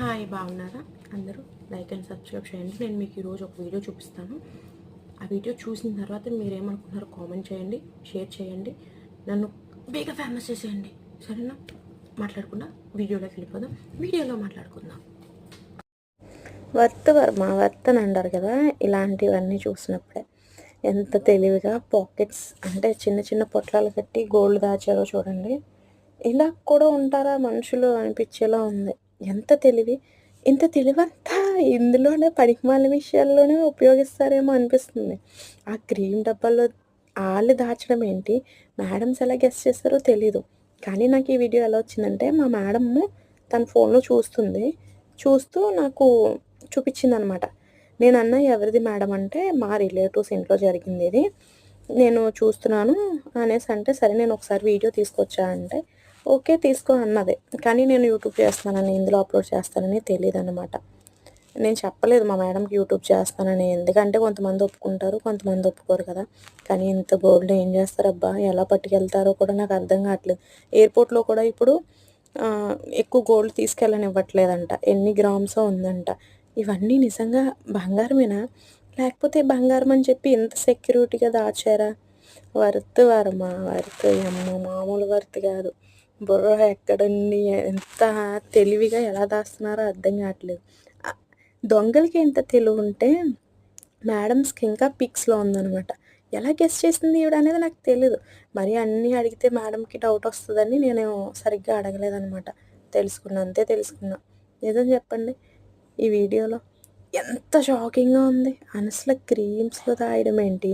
Hi బాగున్నారా? అందరూ like and subscribe చేయండి. నేను మీకు ఈరోజు ఒక వీడియో చూపిస్తాను. ఆ వీడియో చూసిన తర్వాత మీరు ఏమనుకుంటున్నారో కామెంట్ చేయండి షేర్ చేయండి. నన్ను బేగా ఫేమస్ చేసేయండి. సరేనా? మాట్లాడకుండా వీడియోలోకి వెళ్ళిపోదాం. వీడియోలో మాట్లాడుకుందాం. వర్త్ వర్మ వర్త్ అని అంటారు కదా ఇలాంటివన్నీ చూసినప్పుడే. ఎంత తెలివిగా పాకెట్స్ అంటే చిన్న చిన్న పొట్లాలు కట్టి గోల్డ్ దాచారో చూడండి. ఇలా కూడా ఉంటారా మనుషులు అనిపించేలా ఉంది. ఎంత తెలివి? ఇంత తెలివంతా ఇందులోనే పనికిమాల విషయాల్లోనే ఉపయోగిస్తారేమో అనిపిస్తుంది. ఆ క్రీమ్ డబ్బాలో వాళ్ళు దాచడం ఏంటి? మేడమ్స్ ఎలా గెస్ట్ చేస్తారో తెలీదు. కానీ నాకు ఈ వీడియో ఎలా వచ్చిందంటే మా మేడము తన ఫోన్లో చూస్తుంది. చూస్తూ నాకు చూపించింది అనమాట నేను అన్న ఎవరిది మేడం అంటే మా రిలేటివ్స్ ఇంట్లో జరిగింది ఇది. నేను చూస్తున్నాను అనేసి అంటే సరే నేను ఒకసారి వీడియో తీసుకొచ్చా అంటే ఓకే తీసుకో అన్నది. కానీ నేను యూట్యూబ్ చేస్తానని ఇందులో అప్లోడ్ చేస్తానని తెలియదు అనమాట నేను చెప్పలేదు మా మేడంకి యూట్యూబ్ చేస్తానని. ఎందుకంటే కొంతమంది ఒప్పుకుంటారు కొంతమంది ఒప్పుకోరు కదా. కానీ ఇంత గోల్డ్ ఏం చేస్తారబ్బా? ఎలా పట్టుకెళ్తారో కూడా నాకు అర్థం కావట్లేదు. ఎయిర్పోర్ట్లో కూడా ఇప్పుడు ఎక్కువ గోల్డ్ తీసుకెళ్ళనివ్వట్లేదంట. ఎన్ని గ్రామ్సో ఉందంట. ఇవన్నీ నిజంగా బంగారమేనా? లేకపోతే బంగారం అని చెప్పి ఇంత సెక్యూరిటీగా దాచారా? వర్త్ వారమ్మా వర్త్ అమ్మ మామూలు వర్త్ కాదు. బుర్ర ఎక్కడండి? ఎంత తెలివిగా ఎలా దాస్తున్నారో అర్థం కావట్లేదు. దొంగలకి ఎంత తెలివి ఉంటే మేడమ్స్కి ఇంకా పిక్స్లో ఉందనమాట ఎలా గెస్ట్ చేసింది ఈవిడ అనేది నాకు తెలియదు మరి అన్నీ అడిగితే మేడంకి డౌట్ వస్తుందని నేను సరిగ్గా అడగలేదనమాట తెలుసుకున్నా అంతే తెలుసుకున్నా. నిజం చెప్పండి ఈ వీడియోలో ఎంత షాకింగ్గా ఉంది. అనసలు క్రీమ్స్లో తాగడం ఏంటి?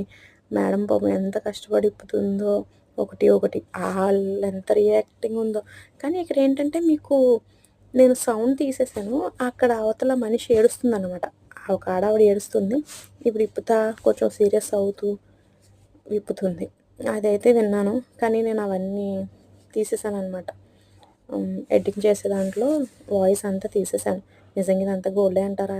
మేడం పాపం ఎంత కష్టపడి ఇప్పుతుందో ఒకటి ఒకటి. ఆల్ ఎంత రియాక్టింగ్ ఉందో. కానీ ఇక్కడ ఏంటంటే మీకు నేను సౌండ్ తీసేసాను. అక్కడ అవతల మనిషి ఏడుస్తుంది అనమాట ఒక ఆడావిడ ఏడుస్తుంది. ఇప్పుడు ఇప్పుతా కొంచెం సీరియస్ అవుతూ విప్పుతుంది. అదైతే విన్నాను. కానీ నేను అవన్నీ తీసేసాను అనమాట ఎడిటింగ్ చేసే దాంట్లో వాయిస్ అంతా తీసేసాను. నిజంగా ఇదంతా గోల్డే అంటారా?